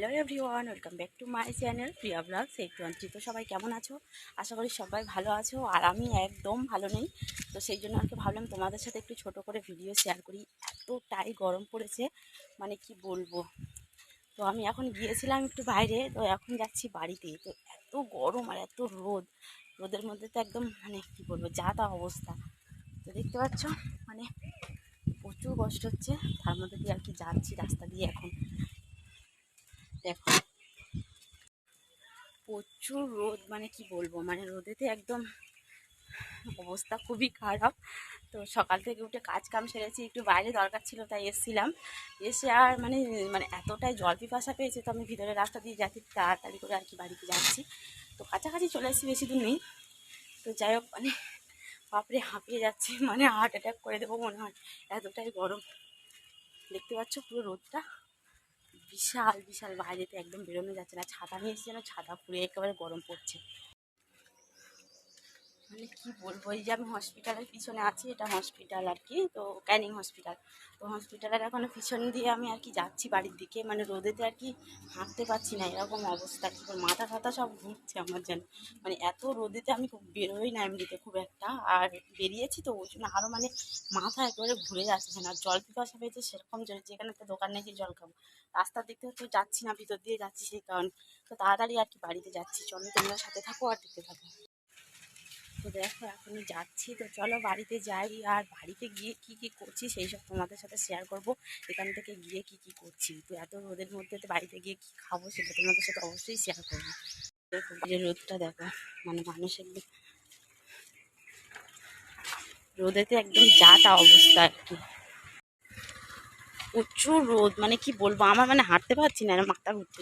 Hello everyone welcome back to my channel Priya blogs একটু তো সবাই কেমন আছো? আশা করি সবাই ভালো আছো, আর আমি একদম ভালো নেই। তো সেই জন্য আর কি ভাবলাম তোমাদের সাথে একটু ছোট করে ভিডিও শেয়ার করি। এতটাই গরম পড়েছে মানে কি বলব? তো আমি এখন গিয়েছিলাম একটু বাইরে, তো এখন যাচ্ছি বাড়িতে। তো এত গরম আর এত রোদ, রোদের মধ্যে তো একদম মানে কি বলব, যা তা অবস্থা। তো দেখতে পাচ্ছ মানে প্রচুর কষ্ট হচ্ছে, তার মধ্যে দিয়ে আর কি যাচ্ছি রাস্তা দিয়ে এখন। দেখো। প্রচুর রোদ মানে কি বলব মানে রোদেতে একদম অবস্থা খুবই খারাপ। তো সকাল থেকে উঠে কাজ কাম সেরেছি, একটু বাইরে দরকার ছিল তাই এসেছিলাম। এসে আর মানে মানে এতটাই জল পিপাসা পেয়েছে তো আমি ভিতরে রাস্তা দিয়ে যাচ্ছি, তাড়াতাড়ি করে আর কি বাড়িতে যাচ্ছি। তো কাছাকাছি চলে এসেছি বেশি দূর নেই। তো যাই হোক মানে বাপরে, হাঁপিয়ে যাচ্ছে মানে হার্ট অ্যাটাক করে দেবো মনে হয়, এতটাই গরম। দেখতে পাচ্ছ পুরো রোদটা? বিশাল বিশাল বাইরেতে একদম বেরোনো যাচ্ছে না। ছাতা নিয়ে এসেছি যেন, ছাতা পুড়ে একেবারে গরম পড়ছে। মানে কি বলব? এই যে আমি হসপিটালের পিছনে আছি, এটা হসপিটাল আর কি, তো ক্যানিং হসপিটাল তো হসপিটালের এখন পিছন দিয়ে আমি আর কি যাচ্ছি বাড়ির দিকে মানে রোদেতে আর কি হাঁটতে পারছি না, এরকম অবস্থা। কি মাথা ফাথা সব ঘুরছে আমার যেন। মানে এত রোদেতে আমি খুব বেরোই না এমনিতে খুব একটা। আর বেরিয়েছি তো, ওই জন্য আরও মানে মাথা একেবারে ঘুরে যাচ্ছে না। জল পিপাসা পেয়েছে সেরকম জল যেখানে একটা দোকান নেই জল খাব। রাস্তার দিক থেকে তো যাচ্ছি না, ভিতর দিয়ে যাচ্ছি সেই কারণে। তো তাড়াতাড়ি আর কি বাড়িতে যাচ্ছি। চলো তোমরা সাথে থাকো আর দেখতে থাকো। তো দেখো এখনই যাচ্ছি। তো চলো বাড়িতে যাই আর বাড়িতে গিয়ে কি কি করছি সেই সব তোমাদের সাথে শেয়ার করব। এখান থেকে গিয়ে কি কি করছি? তো এত রোদের মধ্যে তো বাড়িতে গিয়ে কি খাব সেটা তোমাদের সাথে অবশ্যই শেয়ার করব। দেখো যে রোদটা দেখো মানে মানুষ একদম রোদেতে একদম যা তা অবস্থা আর কি প্রচুর রোদ মানে কি বলব, আমার মানে হাঁটতে পারছি না, মাথা ঘুরতে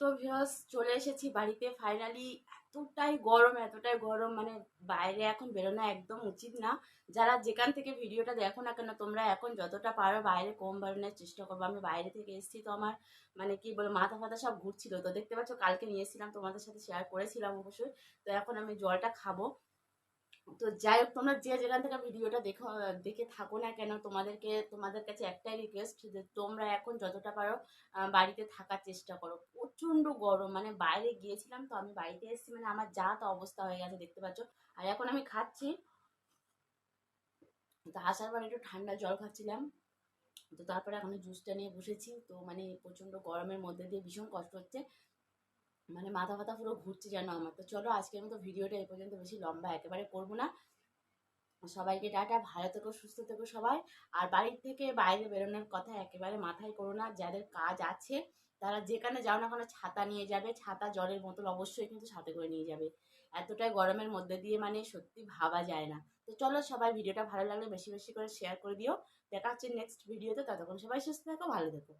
তো ভিউয়ার্স চলে এসেছি বাড়িতে। ফাইনালি এতটাই গরম এতটাই গরম মানে বাইরে এখন বেরোনো একদম উচিত না। যারা যেখান থেকে ভিডিওটা দেখো না কেন, তোমরা এখন যতটা পারো বাইরে কম বেরোনোর চেষ্টা করব। আমি বাইরে থেকে এসেছি তো আমার মানে কি বলে মাথা ফাথা সব ঘুরছিল। তো দেখতে পাচ্ছ, কালকে নিয়েছিলাম তোমাদের সাথে শেয়ার করেছিলাম অবশ্যই। তো এখন আমি জলটা খাব। তো যাই হোক, তোমরা যে যেখান থেকে ভিডিওটা দেখো, দেখে থাকো না কেন, তোমাদেরকে, তোমাদের কাছে একটাই রিকোয়েস্ট যে তোমরা এখন যতটা পারো বাড়িতে থাকার চেষ্টা করো। প্রচণ্ড গরম মানে বাইরে গিয়েছিলাম তো আমি বাড়িতে এসেছি মানে আমার যা তো অবস্থা হয়ে গেছে দেখতে পাচ্ছ। আর এখন আমি খাচ্ছি। তো আসার পর একটু ঠান্ডা জল খাচ্ছিলাম। তো তারপরে এখন জুসটা নিয়ে বসেছি। তো মানে প্রচণ্ড গরমের মধ্যে দিয়ে ভীষণ কষ্ট হচ্ছে। মানে মাথা ফাথা পুরো ঘুরছে যেন আমার। তো চলো আজকের মতো ভিডিওটা এই পর্যন্ত বেশি লম্বা, একেবারে করব না। সবাইকে টাটা, ভালো থেকো, সুস্থ থেকো সবাই। আর বাড়ির থেকে বাইরে বেরোনোর কথা একেবারে মাথায় করো না। যাদের কাজ আছে, তারা যেখানে যাও না কোনো ছাতা নিয়ে যাবে। ছাতা জলের বোতল অবশ্যই কিন্তু সাথে করে নিয়ে যাবে। এতটাই গরমের মধ্যে দিয়ে মানে সত্যি ভাবা যায় না। তো চলো সবাই ভিডিওটা ভালো লাগলে বেশি বেশি করে শেয়ার করে দিও। দেখা হচ্ছে নেক্সট ভিডিওতে ততক্ষণ সবাই সুস্থ থাকো, ভালো থেকো।